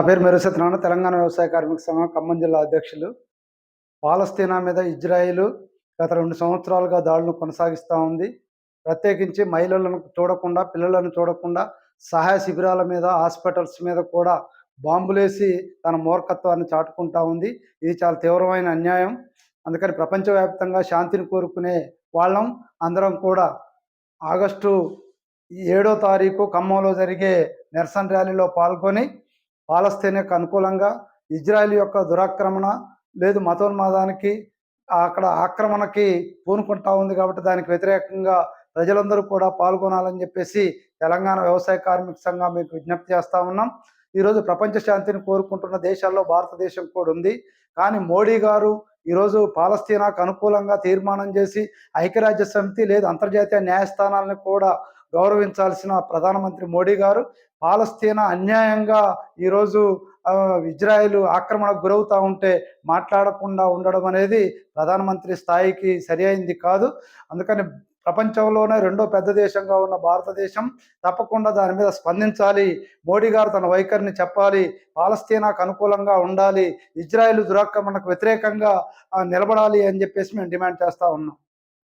నా పేరు మెరుసత్నాను తెలంగాణ వ్యవసాయ కార్మిక సంఘం ఖమ్మం జిల్లా అధ్యక్షులు. పాలస్తీనా మీద ఇజ్రాయిల్ గత రెండు సంవత్సరాలుగా దాడులను కొనసాగిస్తూ ఉంది. ప్రత్యేకించి మహిళలను చూడకుండా పిల్లలను చూడకుండా సహాయ శిబిరాల మీద హాస్పిటల్స్ మీద కూడా బాంబులేసి తన మూర్ఖత్వాన్ని చాటుకుంటా ఉంది. ఇది చాలా తీవ్రమైన అన్యాయం. అందుకని ప్రపంచవ్యాప్తంగా శాంతిని కోరుకునే వాళ్ళం అందరం కూడా ఆగస్టు ఏడో తారీఖు ఖమ్మంలో జరిగే నిరసన ర్యాలీలో పాల్గొని పాలస్తీనాకు అనుకూలంగా ఇజ్రాయెల్ యొక్క దురాక్రమణ లేదు మతోన్మాదానికి అక్కడ ఆక్రమణకి పూనుకుంటా ఉంది కాబట్టి దానికి వ్యతిరేకంగా ప్రజలందరూ కూడా పాల్గొనాలని చెప్పేసి తెలంగాణ వ్యవసాయ కార్మిక సంఘం మీకు విజ్ఞప్తి చేస్తా ఉన్నాం. ఈరోజు ప్రపంచ శాంతిని కోరుకుంటున్న దేశాల్లో భారతదేశం కూడా ఉంది. కానీ మోడీ గారు ఈరోజు పాలస్తీనాకు అనుకూలంగా తీర్మానం చేసి ఐక్యరాజ్య సమితి లేదు అంతర్జాతీయ న్యాయస్థానాలను కూడా గౌరవించాల్సిన ప్రధానమంత్రి మోడీ గారు పాలస్తీనా అన్యాయంగా ఈరోజు ఇజ్రాయెల్ ఆక్రమణకు గురవుతూ ఉంటే మాట్లాడకుండా ఉండడం అనేది ప్రధానమంత్రి స్థాయికి సరి అయింది కాదు. అందుకని ప్రపంచంలోనే రెండో పెద్ద దేశంగా ఉన్న భారతదేశం తప్పకుండా దాని మీద స్పందించాలి. మోడీ గారు తన వైఖరిని చెప్పాలి. పాలస్తీనాకు అనుకూలంగా ఉండాలి. ఇజ్రాయెల్ దురాక్రమణకు వ్యతిరేకంగా నిలబడాలి అని చెప్పేసి మేము డిమాండ్ చేస్తూ ఉన్నాం.